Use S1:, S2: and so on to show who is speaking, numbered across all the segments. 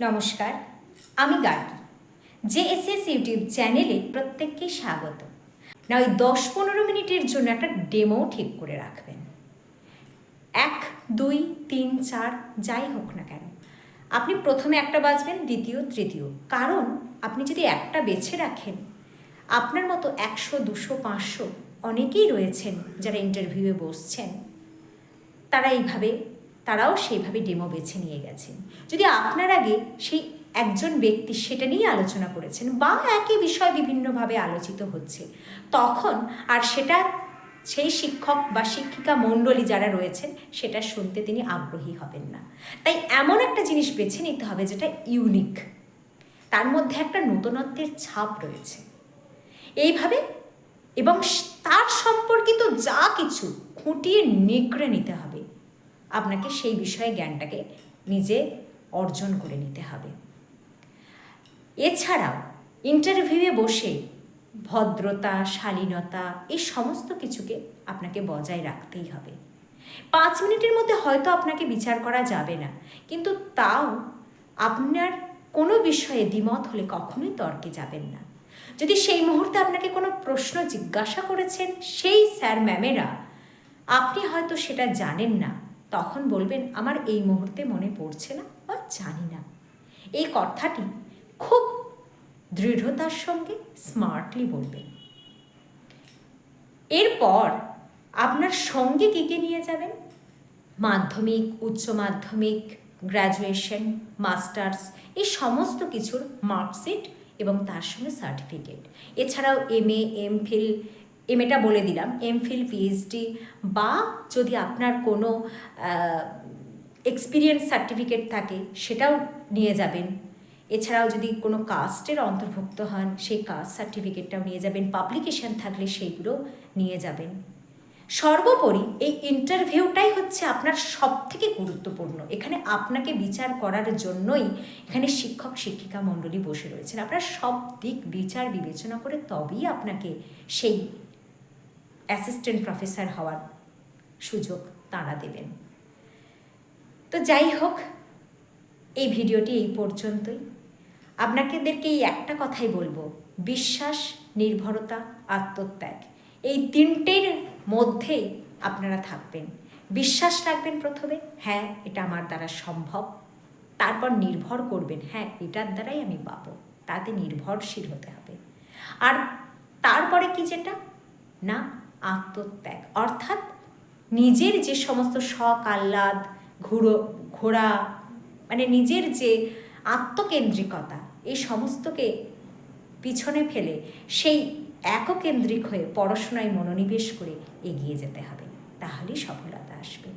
S1: নমস্কার, আমি Gargi. J S S YouTube চ্যানেলে প্রত্যেককে স্বাগত। না ওই দশ পনেরো মিনিটের জন্য একটা ডেমো ঠিক করে রাখবেন। এক, দুই, তিন, চার, যাই হোক না কেন। আপনি প্রথমে একটা বাজবেন, দ্বিতীয়, তৃতীয়। কারণ আপনি যদি একটা বেছে রাখেন, আপনার মতো একশো, দুশো, পাঁচশো অনেকেই রয়েছেন যারা ইন্টারভিউয়ে বসছেন। তারা এইভাবে তারাও সেইভাবে ডেমো বেছে নিয়ে গেছেন। যদি আপনার আগে সেই একজন ব্যক্তি সেটা নিয়ে আলোচনা করেছেন বা একই বিষয় বিভিন্নভাবে আলোচিত হচ্ছে, তখন আর সেটা সেই শিক্ষক বা শিক্ষিকা মণ্ডলী যারা রয়েছেন সেটা শুনতে তিনি আগ্রহী হবেন না। তাই এমন একটা জিনিস বেছে নিতে হবে যেটা ইউনিক তার মধ্যে একটা নতুনত্বের ছাপ রয়েছে। এইভাবে এবং তার সম্পর্কিত যা কিছু খুঁটিয়ে নিগড়ে নিতে হবে। আপনাকে সেই বিষয়ে জ্ঞানটাকে নিজে অর্জন করে নিতে হবে। এছাড়াও ইন্টারভিউয়ে বসে ভদ্রতা, শালীনতা এই সমস্ত কিছুকে আপনাকে বজায় রাখতেই হবে। পাঁচ মিনিটের মধ্যে হয়তো আপনাকে বিচার করা যাবে না, কিন্তু তাও আপনার কোনো বিষয়ে দ্বিমত হলে কখনোই তর্কে যাবেন না। যদি সেই মুহূর্তে আপনাকে কোনো প্রশ্ন জিজ্ঞাসা করেছেন, সেই স্যার, ম্যামেরা, আপনি হয়তো সেটা জানেন না। তখন বলবেন, আমার এই মুহূর্তে মনে পড়ছে না বা জানি না। এই কথাটি খুব দৃঢ়তার সঙ্গে স্মার্টলি বলবেন। এরপর আপনার সঙ্গে কে কে নিয়ে যাবেন? মাধ্যমিক, উচ্চ মাধ্যমিক গ্র্যাজুয়েশন মাস্টার্স এই সমস্ত কিছুর মার্কশিট এবং তার সঙ্গে সার্টিফিকেট এছাড়াও M A M Phil M এটা বলে দিলাম এম ফিল পিএইচডি বা যদি আপনার কোনো এক্সপিরিয়েন্স সার্টিফিকেট থাকে, সেটাও নিয়ে যাবেন। এছাড়াও যদি কোনো কাস্টের অন্তর্ভুক্ত হন, সেই কাস্ট সার্টিফিকেটটাও নিয়ে যাবেন পাবলিকেশন থাকলে সেইগুলো নিয়ে যাবেন। সর্বোপরি এই ইন্টারভিউটাই হচ্ছে আপনার সব থেকে গুরুত্বপূর্ণ। এখানে আপনাকে বিচার করার জন্যই এখানে শিক্ষক, শিক্ষিকা মণ্ডলী বসে রয়েছেন। আপনার সব দিক বিচার, বিবেচনা করে তবেই আপনাকে সেই অ্যাসিস্ট্যান্ট প্রফেসর হওয়ার সুযোগ তাঁরা দেবেন। তো যাই হোক, এই ভিডিওটি এই পর্যন্তই। আপনাকেদেরকে এই একটা কথাই বলব, বিশ্বাস, নির্ভরতা, আত্মত্যাগ, এই তিনটের মধ্যেই আপনারা থাকবেন। বিশ্বাস রাখবেন প্রথমে হ্যাঁ এটা আমার দ্বারা সম্ভব। তারপর নির্ভর করবেন হ্যাঁ এটার দ্বারাই আমি পাবো। তাতে নির্ভরশীল হতে হবে। আর তারপরে কি যেটা? না আত্মত্যাগ। অর্থাৎ নিজের যে সমস্ত শখ, আহ্লাদ, ঘুরো, ঘোরা মানে নিজের যে আত্মকেন্দ্রিকতা, এই সমস্তকে পিছনে ফেলে সেই এককেন্দ্রিক হয়ে পড়াশোনায় মনোনিবেশ করে এগিয়ে যেতে হবে। তাহলেই সফলতা আসবে।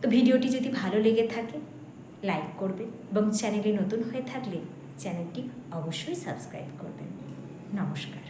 S1: তো ভিডিওটি যদি ভালো লেগে থাকে, লাইক করবেন এবং চ্যানেলে নতুন হয়ে থাকলে চ্যানেলটি অবশ্যই সাবস্ক্রাইব করবেন। নমস্কার।